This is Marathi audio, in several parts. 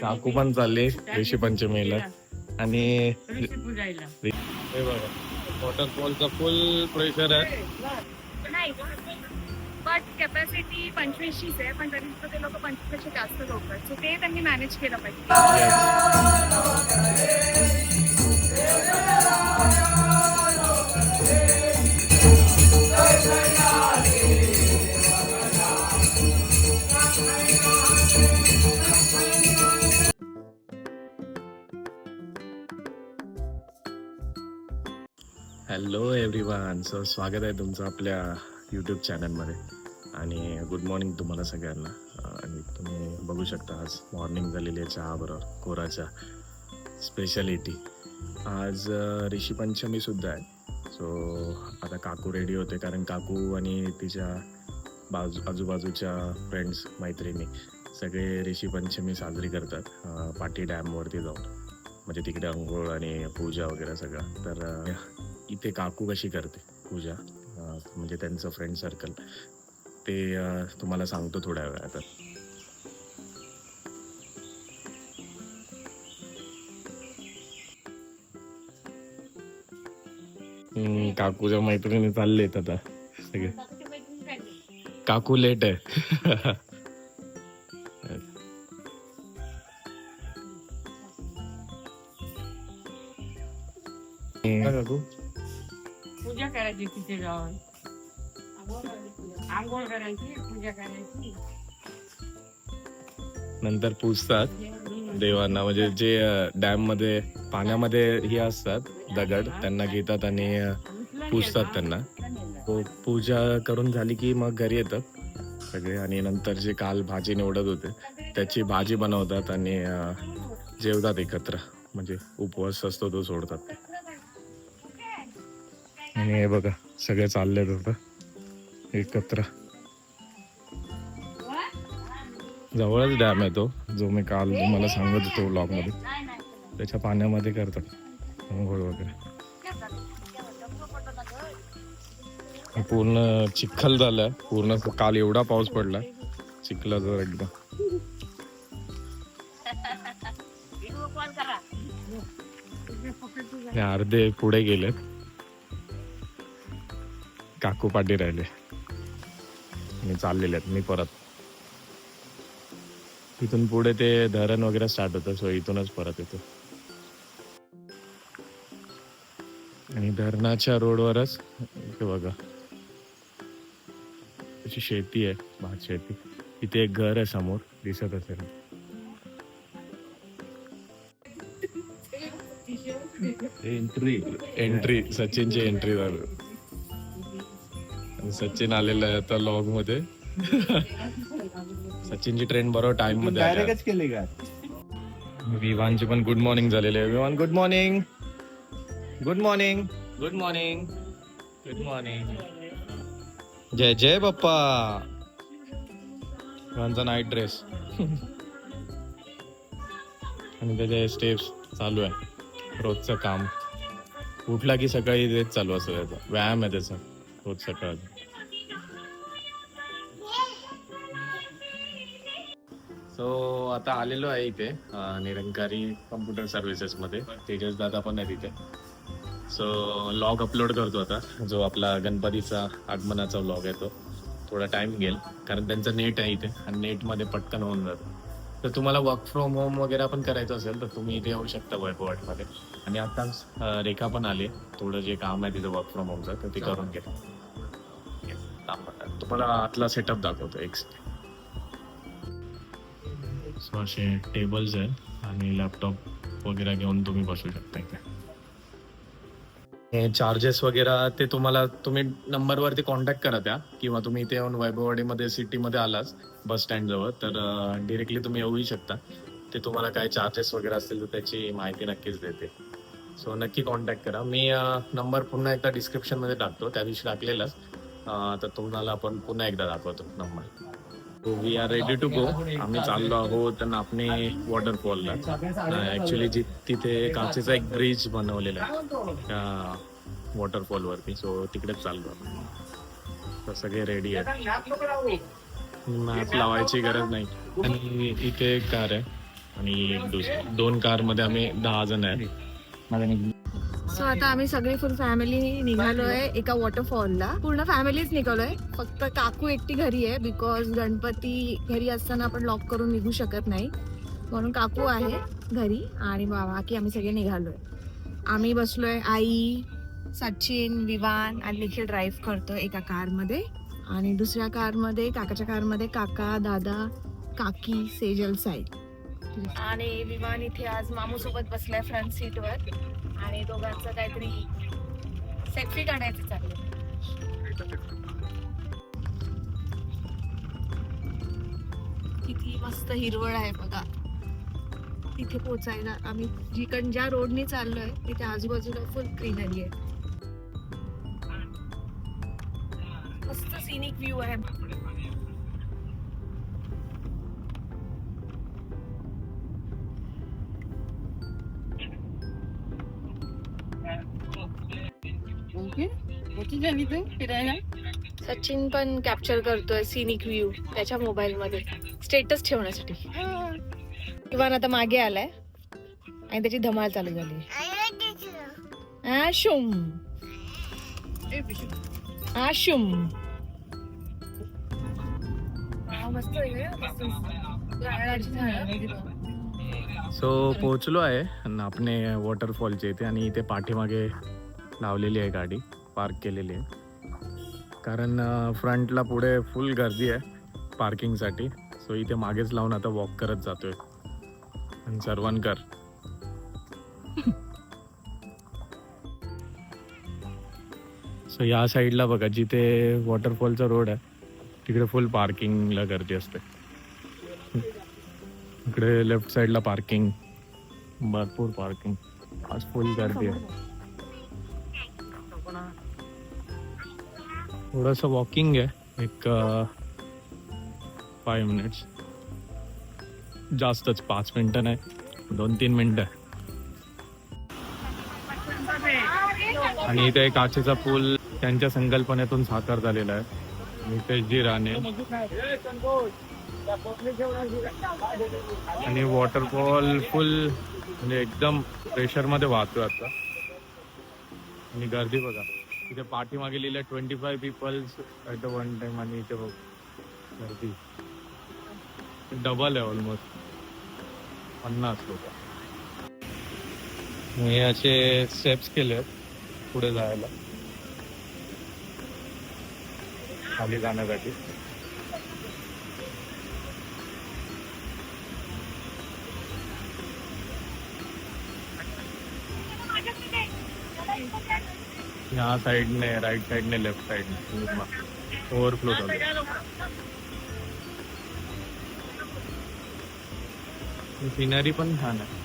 काकू पण चालले ऋषी पंचमीला. आणि हे बघा वॉटरफॉलचा फुल प्रेशर आहे. नाही बट कॅपॅसिटी पंचवीसशीच आहे पण तरी सुद्धा ते लोक पंचवीसपेक्षा जास्त लोक आहेत. सो ते त्यांनी मॅनेज केलं पाहिजे. हॅलो एव्हरीवन सर स्वागत आहे तुमचं आपल्या यूट्यूब चॅनलमध्ये आणि गुड मॉर्निंग तुम्हाला सगळ्यांना. आणि तुम्ही बघू शकता आज मॉर्निंग झालेली आहे चहाबरोबर कोराच्या स्पेशालिटी आज ऋषी पंचमीसुद्धा आहे. सो आता काकू रेडी होते कारण काकू आणि तिच्या बाजू आजूबाजूच्या फ्रेंड्स मैत्रिणी सगळे ऋषी पंचमी साजरी करतात पाटी डॅमवरती जाऊन. म्हणजे तिकडे अंघोळ आणि पूजा वगैरे सगळं. तर इथे काकू कशी करते? पूजा म्हणजे त्यांचं फ्रेंड सर्कल ते तुम्हाला सांगतो थोड्या वेळात. काकूच्या मैत्रिणी चाललेत आता. सगळे. काकू लेट आहे. काकू? करायची तिथे जाऊन. आंघोळ करायची पूजा करायची. नंतर पूजतात. देवांना म्हणजे जे डॅममध्ये पाण्यामध्ये हे असतात दगड त्यांना घेतात आणि पूजतात त्यांना. पूजा करून झाली की मग घरी येतात सगळे आणि नंतर जे काल भाजी निवडत होते त्याची भाजी बनवतात आणि जेवतात एकत्र. म्हणजे उपवास असतो तो सोडतात. आणि हे बघा सगळे चालले होतं एकत्र. जवळच डॅम आहे तो जो मी काल तुम्हाला सांगत होतो ब्लॉगमध्ये त्याच्या पाण्यामध्ये करतात. आंघोळ वगैरे. पूर्ण चिखल झालं पूर्ण काल एवढा पाऊस पडला चिखला जर एकदम. अर्धे पुढे गेले काकू पाठी राहिले. आणि चाललेले आहेत मी परत. इथून पुढे ते धरण वगैरे स्टार्ट होतं सो इथूनच परत येतो. आणि धरणाच्या रोडवरच इथे बघा. अशी शेती आहे भात शेती. इथे एक घर आहे समोर दिसत असेल. एंट्री एंट्री सचिनची एंट्री झाली. सचिन आलेला आहे आता लॉगमध्ये. सचिनची ट्रेन बरोबर टाइममध्ये. डायरेक्टच केली का? विवानची पण गुड मॉर्निंग झालेली आहे. Vivaan good morning good morning good morning good morning जय जय बाप्पा. विवानचा नाईट ड्रेस आणि त्याचे स्टेप्स चालू आहे. रोजचं काम. उठला की सकाळी तेच चालू असतं त्याचा. व्यायाम आहे त्याचा. रोज सकाळ सो आता आलेलो आहे इथे निरंकारी कम्प्युटर सर्व्हिसेस मध्ये. तेजस दादा पण आहे तिथे सो लॉग अपलोड करतो आता जो आपला गणपतीचा आगमनाचा व्लॉग आहे तो. थोडा टाइम घेईल कारण त्यांचं नेट आहे इथे आणि नेटमध्ये पटकन होऊन जातं. तर तुम्हाला वर्क फ्रॉम होम वगैरे पण करायचं असेल तर तुम्ही इथे येऊ शकता मध्ये. आणि आता रेखा पण आली थोडं जे काम आहे तिथं वर्क फ्रॉम होमचं तर ते करून घ्या तुम्हाला आतला सेटअप दाखवतो एक सो असे टेबल्स आहेत आणि लॅपटॉप वगैरे घेऊन तुम्ही बसू शकता इथे. चार्जेस वगैरे ते तुम्हाला तुम्ही नंबरवरती कॉन्टॅक्ट करा त्या किंवा तुम्ही इथे येऊन वैभववाडीमध्ये सिटीमध्ये आलाच बस स्टँड जवळ तर डिरेक्टली तुम्ही येऊही शकता. ते तुम्हाला काय चार्जेस वगैरे असतील तर त्याची माहिती नक्कीच देते. सो नक्की कॉन्टॅक्ट करा. मी नंबर पुन्हा एकदा डिस्क्रिप्शनमध्ये टाकतो. त्या दिवशी टाकलेलाच. तर तुम्हाला आपण पुन्हा एकदा दाखवतो number we are ready to go आम्ही चाललो आहोत नापणे वॉटरफॉलला ऍक्च्युली तिथे काचेचा एक ब्रिज बनवलेला आहे. त्या वॉटरफॉल वरती. सो तिकडेच चाललो तर सगळे रेडी आहेत. मॅप लावायची गरज नाही. आणि इथे एक कार आहे. आणि एक दोन कारमध्ये आम्ही दहा जण आहे सो आता आम्ही सगळी फुल फॅमिली निघालोय एका वॉटरफॉलला पूर्ण फॅमिलीच निघालोय. फक्त काकू एकटी घरी आहे बिकॉज गणपती घरी असताना आपण लॉक करून निघू शकत नाही. म्हणून काकू आहे घरी आणि बाबा बाकी आम्ही सगळे निघालोय. आम्ही बसलोय आई सचिन विवान आणि निखिल ड्राईव्ह करतो एका कारमध्ये. आणि दुसऱ्या कारमध्ये काकाच्या कारमध्ये काका दादा काकी सेजल साईड आणि विमान इथे आज मामूसोबत बसलाय फ्रंट सीटवर आणि दोघांचं काहीतरी सेल्फी काढायचं चाललंय. किती मस्त हिरवळ आहे बघा. तिथे पोचायला आम्ही जिकडं ज्या रोडने चाललोय तिथे आजूबाजूला फुल ग्रीनरी आहे. मस्त सिनिक व्ह्यू आहे. झाली तू फिरायला? सचिन पण कॅप्चर करतोय सिनिक व्ह्यू त्याच्या मोबाईल मध्ये. स्टेटस ठेवण्यासाठी. इवान आता मागे आलाय आणि त्याची धमाल चालू झाली. आशुम आशुम सो पोहोचलो आहे नापणे वॉटरफॉलच्या इथे आणि इथे पाठीमागे लावलेली आहे गाडी. पार्क केलेली आहे. कारण फ्रंटला पुढे फुल गर्दी आहे पार्किंगसाठी सो इथे मागेच लावून आता वॉक करत जातोय. आणि सर्वांकर सो या साईडला बघा जिथे वॉटरफॉलचा रोड आहे तिकडे फुल पार्किंगला गर्दी असते. इकडे लेफ्ट साईडला पार्किंग भरपूर पार्किंग आज फुल गर्दी आहे. थोडंसं वॉकिंग आहे. एक फाय मिनिट्स जास्तच पाच मिनटं नाही. दोन तीन मिनटं. आणि इथे काचेचा पूल त्यांच्या संकल्पनेतून साकार झालेला आहे. नितेशजी राणे. आणि वॉटरफॉल फुल म्हणजे एकदम प्रेशरमध्ये वाहतोय आता. आणि गर्दी बघा. तिथे पाठीमागे लिहिलं twenty five peoples at one time आणि इथे बघ गर्दी डबल आहे ऑलमोस्ट पन्नास लोक. मी असे स्टेप्स केले पुढे जायला. खाली जाण्यासाठी. ह्या साईडने राईट साईडने लेफ्ट साईडने. ओव्हरफ्लो झालं सिनरी पण छान आहे.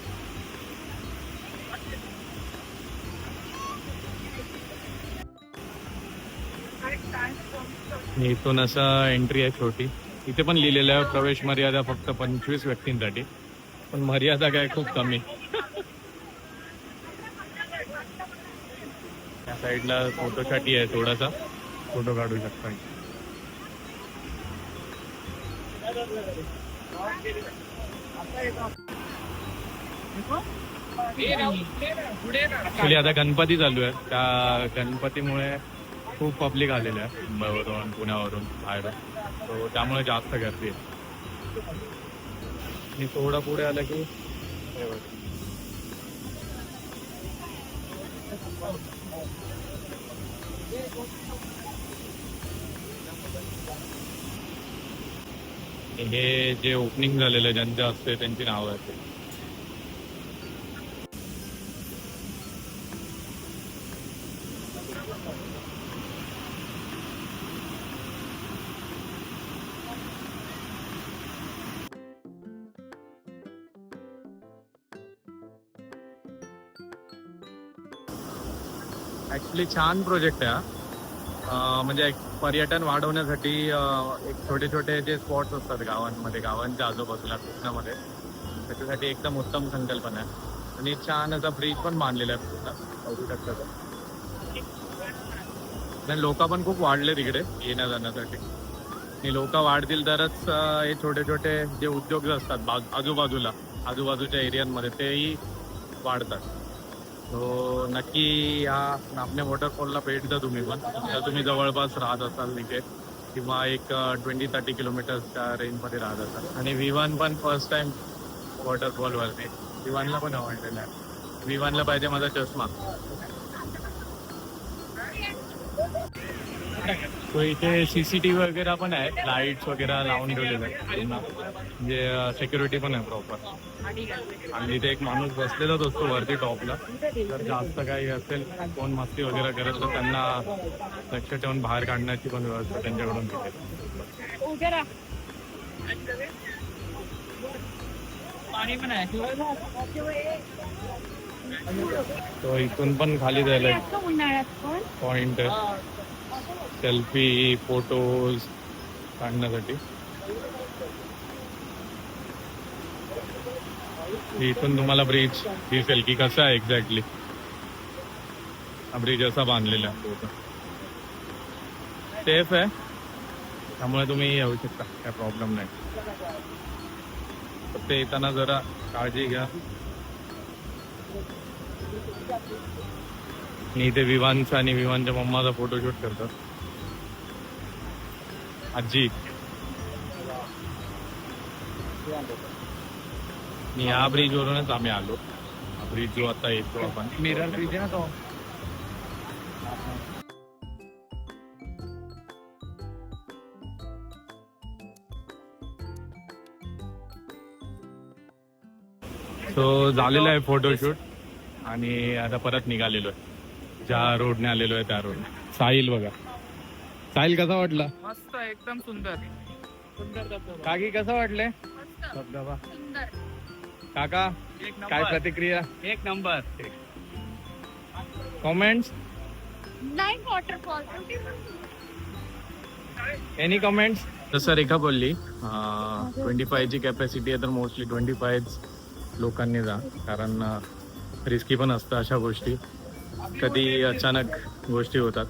इथून असं एंट्री आहे छोटी. इथे पण लिहिलेलं आहे प्रवेश मर्यादा फक्त पंचवीस व्यक्तींसाठी. पण मर्यादा काय खूप कमी. त्या साईडला फोटोसाठी आहे थोडासा. फोटो काढू शकता. ऍक्च्युली आता गणपती चालू आहे. त्या गणपतीमुळे खूप पब्लिक आलेलं आहे मुंबईवरून पुण्यावरून बाहेर. सो त्यामुळे जास्त गर्दी आहे. आणि थोडं पुढे आलं की हे जे ओपनिंग झालेलं ज्यांच्या ज्यांचे असते त्यांची नावं आहेत ऍक्च्युली छान प्रोजेक्ट आहे हा. म्हणजे पर्यटन वाढवण्यासाठी एक छोटे छोटे जे स्पॉट्स असतात गावांमध्ये गावांच्या आजूबाजूला कोकणामध्ये त्याच्यासाठी एकदम उत्तम संकल्पना आहे. आणि छान असा ब्रिज पण बांधलेला आहे पूर्ण बघू शकता आणि लोक पण खूप वाढले तिकडे येण्या जाण्यासाठी आणि लोक वाढतील तरच हे छोटे छोटे जे उद्योग असतात बाजू- आजूबाजूला आजूबाजूच्या एरियांमध्ये तेही वाढतात. सो नक्की या नापणे वॉटरफॉलला भेट द्या तुम्ही पण. जर तुम्ही जवळपास राहत असाल तिथे. किंवा एक ट्वेंटी थर्टी किलोमीटर्सच्या रेंजमध्ये राहत असाल. आणि विवान पण फर्स्ट टाइम वॉटरफॉलवरती विवानला पण आवडलेलं आहे. विवानला पाहिजे माझा चष्मा. तो इथे सीसीटीव्ही वगैरे पण आहे. लाईट्स वगैरे लावून ठेवलेले आहेत. म्हणजे सिक्युरिटी पण आहे प्रॉपर आणि इथे एक माणूस बसलेलाच असतो वरती टॉपला. जर जास्त काही असेल कोण मस्ती वगैरे करत तर त्यांना लक्ष ठेवून बाहेर काढण्याची पण व्यवस्था त्यांच्याकडून तिथे पाणी पण आहे. तो इथून पण खाली जायला उन्हाळ्यात पण? पॉइंट आहे. सेल्फी फोटोज काढण्यासाठी. इथून तुम्हाला ब्रिज दिसेल की कसं आहे एक्झॅक्टली हा ब्रिज असा बांधलेला आहे. सेफ आहे. त्यामुळे तुम्ही येऊ शकता. काय प्रॉब्लेम नाही. फक्त येताना जरा काळजी घ्या. आणि इथे विवानचा आणि विवानच्या मम्माचा फोटोशूट करतात. आजी. या ब्रिज वरूनच आम्ही आलो. ब्रिज जो आता येतो आपण. मिरर ब्रिज आहे ना तो. तो झालेला आहे फोटोशूट आणि आता परत निघालेलो आहे. ज्या रोडने आलेलो आहे त्या रोडने. साहिल बघा. साहिल कसा वाटला? मस्त एकदम सुंदर. सुंदर काकी कसं वाटले? धबधबा काका एक काय प्रतिक्रिया? एक नंबर. कॉमेंट्स नाही वॉटरफॉल एनी कमेंट्स तसं रेखा बोलली ट्वेंटी फायची कॅपॅसिटी आहे तर मोस्टली ट्वेंटी फायच लोकांनी जा. कारण रिस्की पण असतं अशा गोष्टी. कधी अचानक गोष्टी होतात.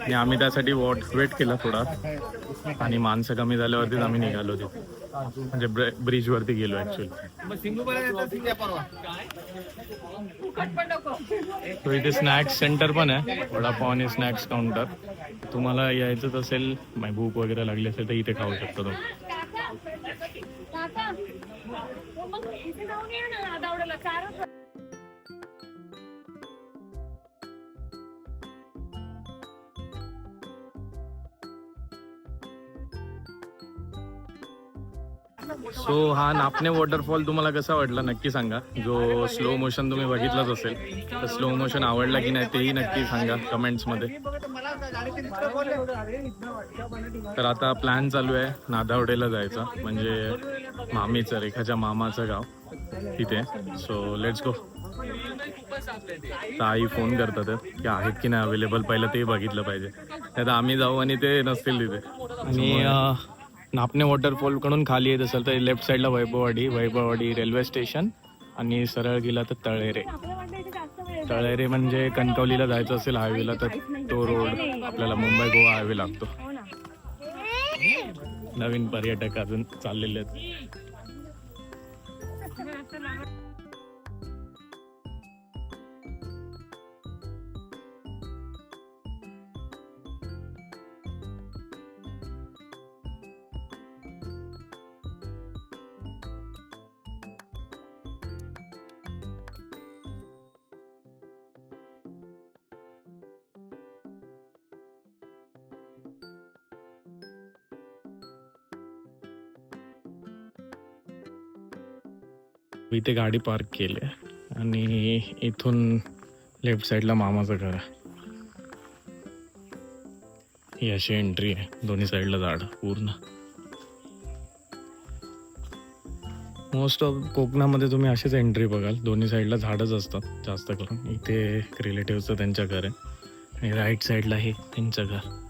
आणि आम्ही त्यासाठी वॉट वेट केला थोडा. आणि माणसं कमी झाल्यावरतीच आम्ही निघालो तिथे. म्हणजे ब्रिजवरती गेलो ऍक्च्युअली तो इथे स्नॅक्स सेंटर पण आहे. वडापाव आणि स्नॅक्स काउंटर तुम्हाला यायचंच असेल भूक वगैरे लागली असेल तर इथे खाऊ शकता तुम्ही. सो हा नापणे वॉटरफॉल तुम्हाला कसा वाटला नक्की सांगा. जो स्लो मोशन तुम्ही बघितलाच असेल तर स्लो मोशन आवडला की नाही तेही नक्की सांगा कमेंट्समध्ये तर आता प्लॅन चालू आहे नादावडेला जायचा म्हणजे मामीचं रेखाच्या मामाचं गाव तिथे. सो लेट्स गो आई फोन करतात की आहेत की नाही अवेलेबल पहिलं ते बघितलं पाहिजे. नाही तर आम्ही जाऊ आणि ते नसतील तिथे. आणि नापणे वॉटरफॉलकडून खाली येत असेल तर लेफ्ट साईडला वैभववाडी वैभववाडी रेल्वे स्टेशन आणि सरळ गेला तर तळेरे. तळेरे म्हणजे कणकवलीला जायचं असेल हायवेला तर तो रोड आपल्याला मुंबई गोवा हायवे लागतो. नवीन पर्यटक अजून चाललेले आहेत. इथे गाडी पार्क केली आहे. आणि इथून लेफ्ट साईडला मामाचं घर आहे. ही अशी एंट्री आहे. दोन्ही साईडला झाड पूर्ण. मोस्ट ऑफ कोकणामध्ये तुम्ही अशीच एंट्री बघाल. दोन्ही साईडला झाडच असतात जास्त करून. इथे रिलेटिव्हचं त्यांच्या घर आहे. आणि राईट साईडला हे त्यांचं घर.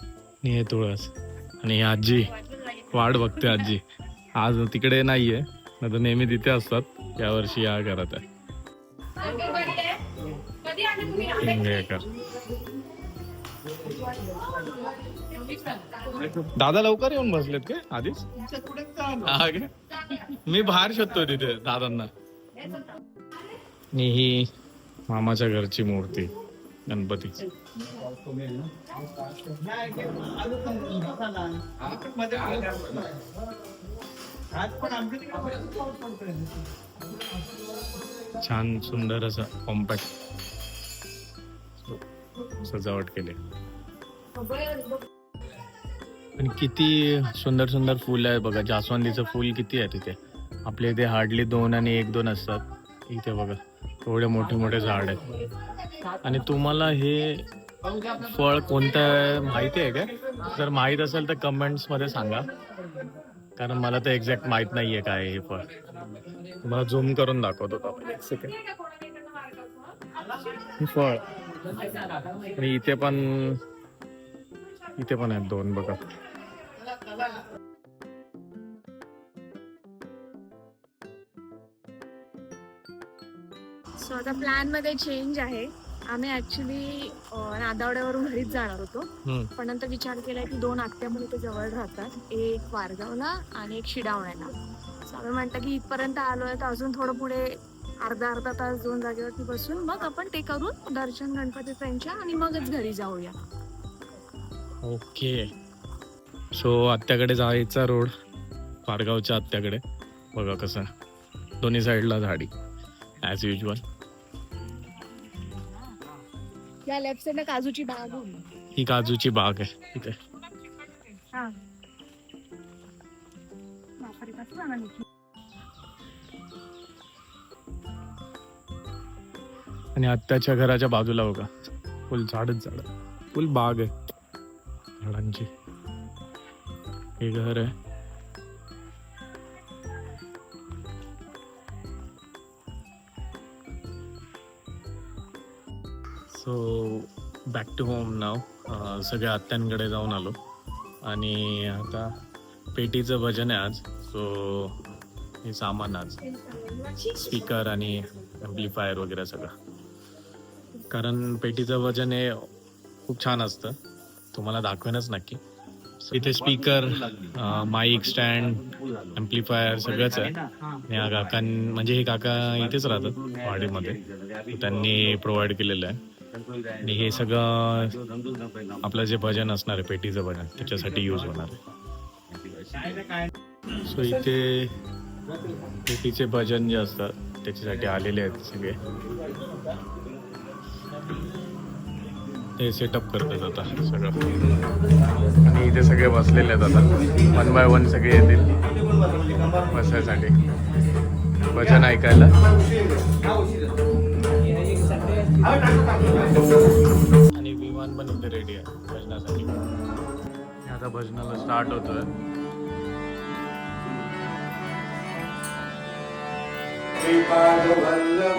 आणि हे तुळस. आणि आजी. वाट बघते आजी. आज तिकडे नाहीये. नाही तर नेहमी तिथे असतात. यावर्षी या घरात आहे. दादा लवकर येऊन बसलेत काय आधीच? मी बाहेर शोधतोय तिथे दादांना. ही मामाच्या घरची मूर्ती छान सुंदर असं कॉम्पॅक्ट सजावट केली. पण किती सुंदर सुंदर फुल आहे बघा. जास्वंदीचं फुल किती आहे तिथे. आपल्या इथे हार्डली दोन आणि एक दोन असतात. इथे बघा. एवढे मोठे मोठे झाड आहेत. आणि तुम्हाला हे फळ कोणतं माहिती आहे का? जर माहीत असेल तर कमेंट्समध्ये सांगा. कारण मला तर एक्झॅक्ट माहीत नाहीये काय हे फळ मला झूम करून दाखवतो एक सेकंड फळ. आणि इथे पण इथे पण आहेत दोन बघा. सो आता प्लॅनमध्ये चेंज आहे. आम्ही ऍक्च्युली नादावड्यावरून घरीच जाणार होतो. पण नंतर विचार केला की दोन आत्यामुळे ते जवळ राहतात. एक वारगावला आणि एक शिडावण्याला आम्ही म्हणतो की इथपर्यंत आलोय तर अजून थोडं पुढे अर्धा अर्धा तास दोन जागेवरती बसून मग आपण ते करून दर्शन गणपती त्यांच्या आणि मगच घरी जाऊया. ओके. सो आत्याकडे जायचा रोड पारगावच्या आत्याकडे. बघा कसं. दोन्ही साईडला झाडी ॲज युजल या लेफ्ट साईडला काजूची बाग. ही काजूची बाग आहे. इथे. हा. बापरे, कसं जाणार इथून? आणि आत्याच्या घराच्या बाजूला बघा. फुल झाडच झाड. फुल बाग आहे. झाडांची. हे घर आहे. बॅक टू होम नाव सगळ्या आत्यांकडे जाऊन आलो. आणि आता पेटीचं भजन आहे आज सो हे सामान आज. स्पीकर आणि एम्प्लिफायर वगैरे सगळं. कारण पेटीचं वजन हे खूप छान असतं. तुम्हाला दाखवेनच नक्की. इथे स्पीकर माईक स्टँड एम्प्लिफायर सगळंच आहे. आणि हा काकां म्हणजे हे काका इथेच राहतात वाडीमध्ये. त्यांनी प्रोव्हाइड केलेलं आहे. आणि हे सगळं आपलं जे भजन असणार आहे पेटीचं भजन त्याच्यासाठी यूज होणार आहे. सो इथे पेटीचे भजन जे असतात त्याच्यासाठी आलेले आहेत सगळे. ते सेटअप करतात आता सगळं. आणि इथे सगळे बसलेले आहेत आता. वन बाय वन सगळे येतील बसायसाठी. भजन ऐकायला. आणि विमान पण इथे रेडी आहे भजनासाठी. आता भजनाला स्टार्ट होतोय. श्रीपाद वल्लभ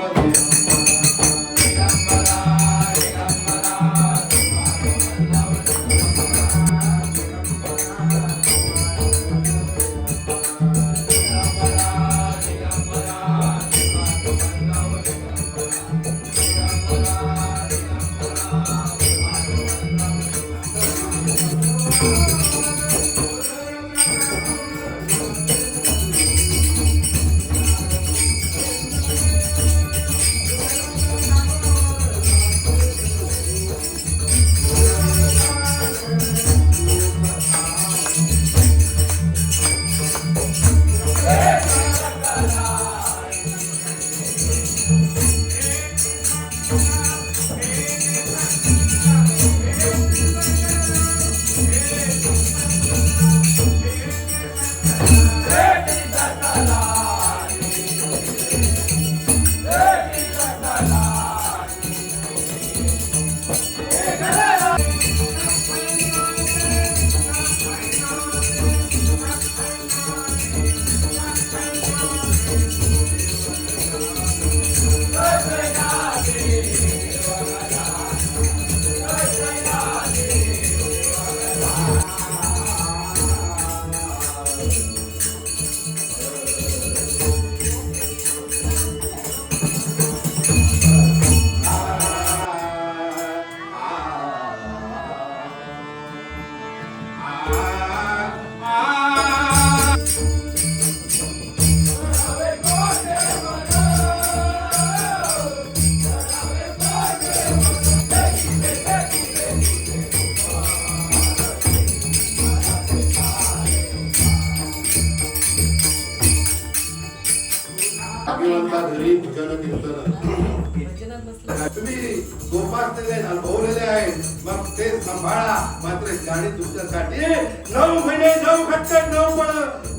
आणि तुमच्यासाठी नऊ महिने नऊ घट्ट नऊ बळ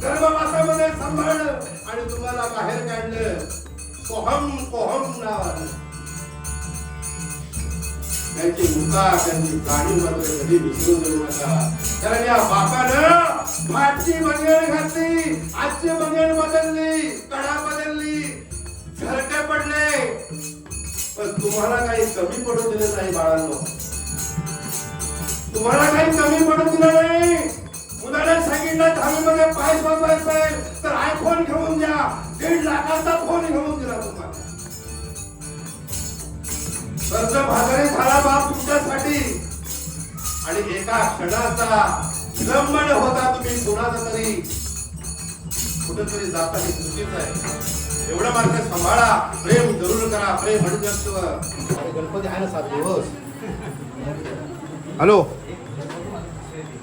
गर्भवासामध्ये सांभाळलं आणि तुम्हाला बाहेर काढलं. कोहम कोहम नावानं. त्यांची मुका त्यांची गाणी मात्र कधी विसरून देऊ नका. कारण या बापानं मागची बंगेल घातली आजची बंगेल बदलली कडा बदलली झरटे पडले. पण तुम्हाला काही कमी पडू दिले नाही बाळांनो. तुम्हाला काही कमी पडू दिलं नाही. मुलाने सांगितलं दहावीमध्ये पाय वाजवायचं असेल तर आयफोन घेऊन द्या दीड लाखाचा फोन घेऊन दिला तुम्हाला. कर्ज झाला बाप तुमच्यासाठी. आणि एका क्षणाचा विलंबन होता तुम्ही कुणाचा तरी. कुठेतरी जाता हे चुकीचं आहे. एवढं मात्र सांभाळा. प्रेम जरूर करा. प्रेम म्हणजत्व गणपती आहे ना सात दिवस. हॅलो.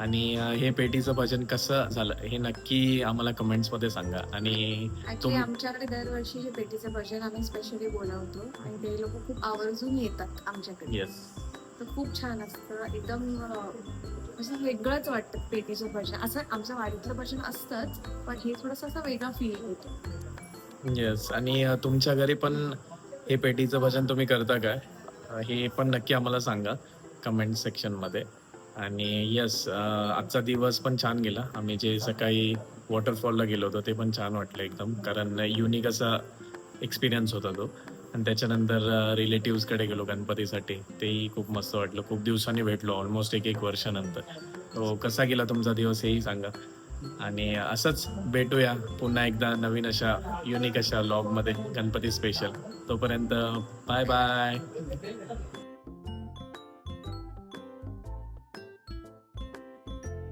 आणि हे पेटीचं भजन कसं झालं हे नक्की आम्हाला कमेंट्समध्ये सांगा. आणि आमच्याकडे दरवर्षी हे पेटीचं भजन आम्ही स्पेशली बोलावतो आणि ते लोक खूप आवर्जून येतात आमच्याकडे. येस तर खूप छान असतं. एकदम अं, असं वेगळंच वाटतं पेटीचं भजन. असं आमचं वाडीतलं भजन असतंच पण हे थोडंसं असं वेगळा फील होतो. येस आणि अं, तुमच्या घरी पण हे पेटीचं भजन तुम्ही करता काय? अं, हे पण नक्की आम्हाला सांगा कमेंट सेक्शनमध्ये आणि यस आजचा दिवस पण छान गेला. आम्ही जे सकाळी वॉटरफॉलला गेलो होतो ते पण छान वाटलं एकदम. कारण युनिक असा एक्सपिरियन्स होता तो. आणि त्याच्यानंतर रिलेटिव्सकडे गेलो गणपतीसाठी. तेही खूप मस्त वाटलं. खूप दिवसांनी भेटलो ऑलमोस्ट एक एक वर्षानंतर. तो कसा गेला तुमचा दिवस हेही सांगा. आणि असंच भेटूया. पुन्हा एकदा नवीन अशा युनिक अशा लॉगमध्ये गणपती स्पेशल तोपर्यंत बाय बाय